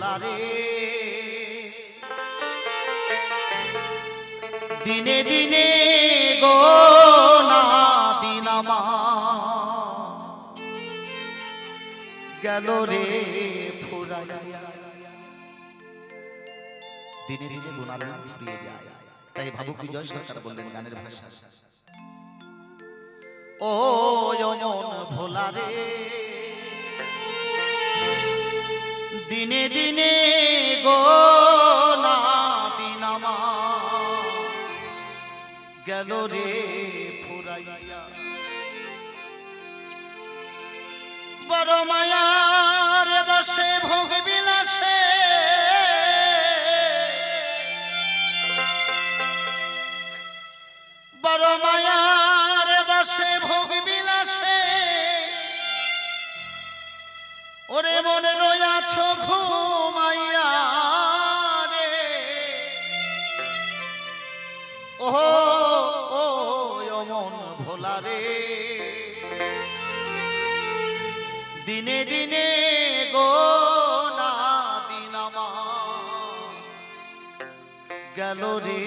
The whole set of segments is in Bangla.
ভোলারে দিনে দিনে গো না দিনামা গেল রে ফুরাইয়া। দিনে দিনে গুণালয় ফুরিয়ে যায়। তাই ভাবুক বিজয় সরকার বললেন গানের ভাষা। ও অমন ভোলা রে। দিনে দিনে গো না দিনামা গেল রে বড় মায়ার বসে ভোগ বিলাসে। বড় মায়ার বসে ভোগ বিলাসে। ওরে মনে রয়াছ ঘুমাইয়া রে। ও অমন ভোলা রে। দিনে দিনে গো না দিনামা গেল রে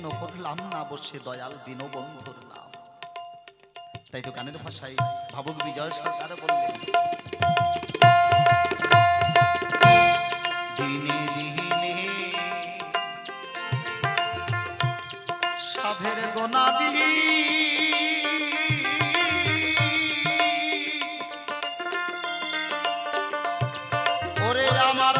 একদিন করলাম না বসে দয়াল দিন বন্ধুর নাম। তাই তো গানের ভাষায় ভাবুক বিজয় সরকার বললেন। আমার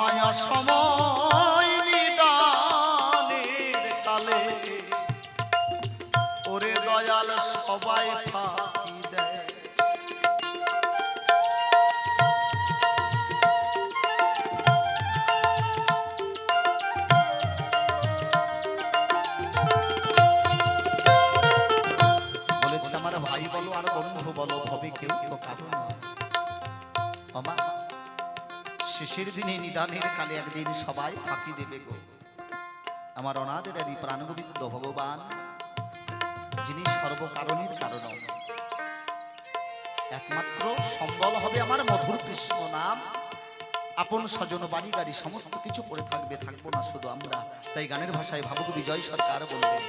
আমায় সময় নিদানের কালে। ওরে দয়াল সবাই ফাঁকি দেয়। বলেছে আমার ভাই বলো আর বন্ধু বলো, ভবে কেউ তো কারণ আমা শেষের দিনে নিদানের কালে একদিন সবাই ফাঁকি দেবে গো। আমার অনাদের আদি প্রাণগোবিন্দ ভগবান, যিনি সর্বকারণের কারণ একমাত্র সম্বল হবে আমার মধুর কৃষ্ণ নাম। আপন স্বজন বাড়ি গাড়ি সমস্ত কিছু করে থাকবে, থাকব না শুধু আমরা। তাই গানের ভাষায় ভাবুক বিজয় সরকার বলবেন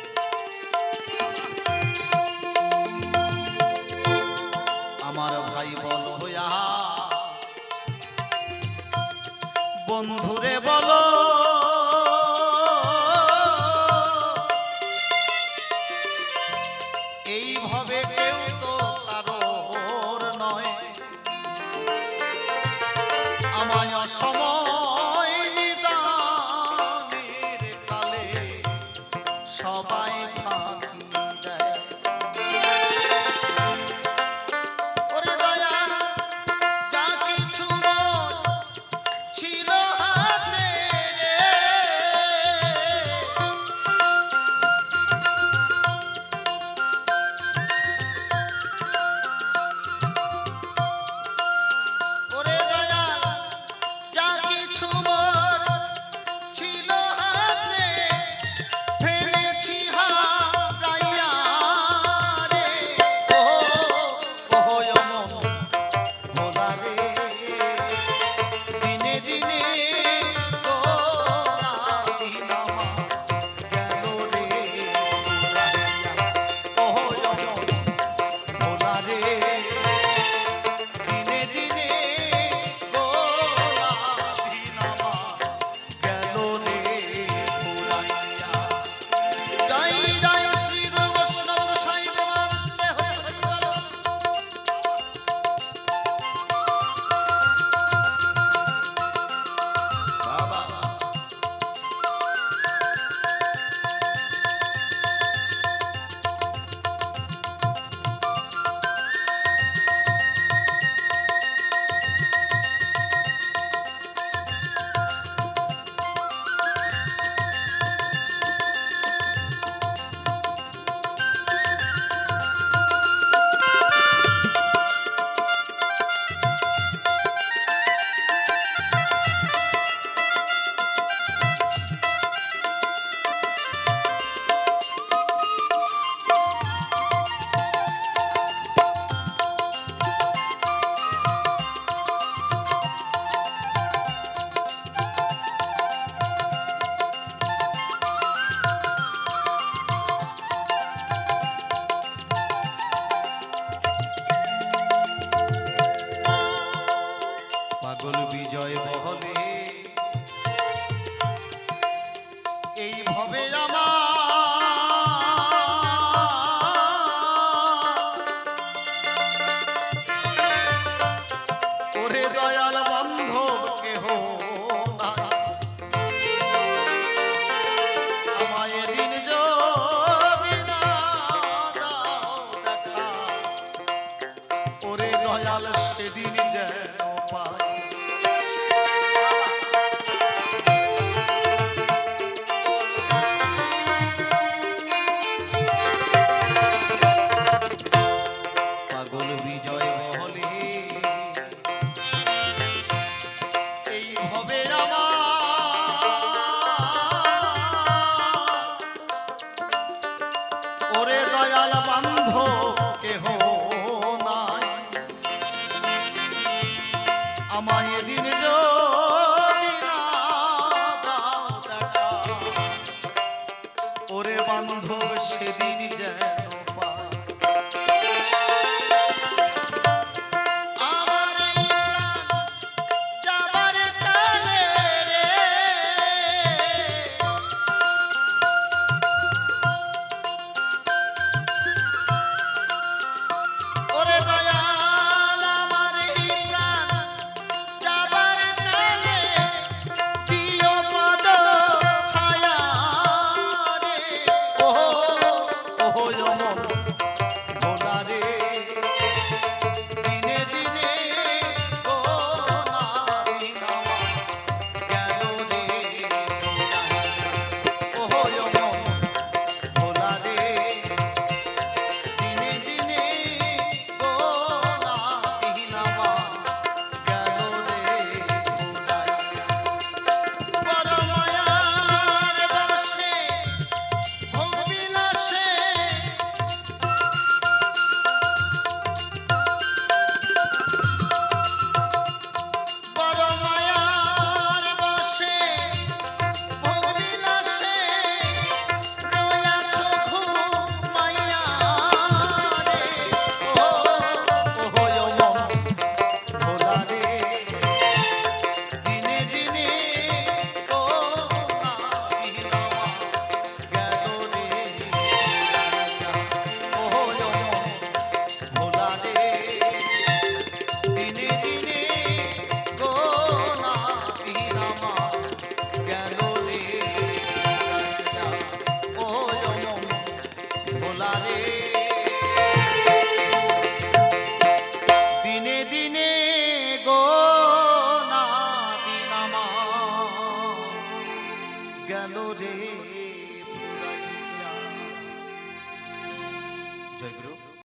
有有有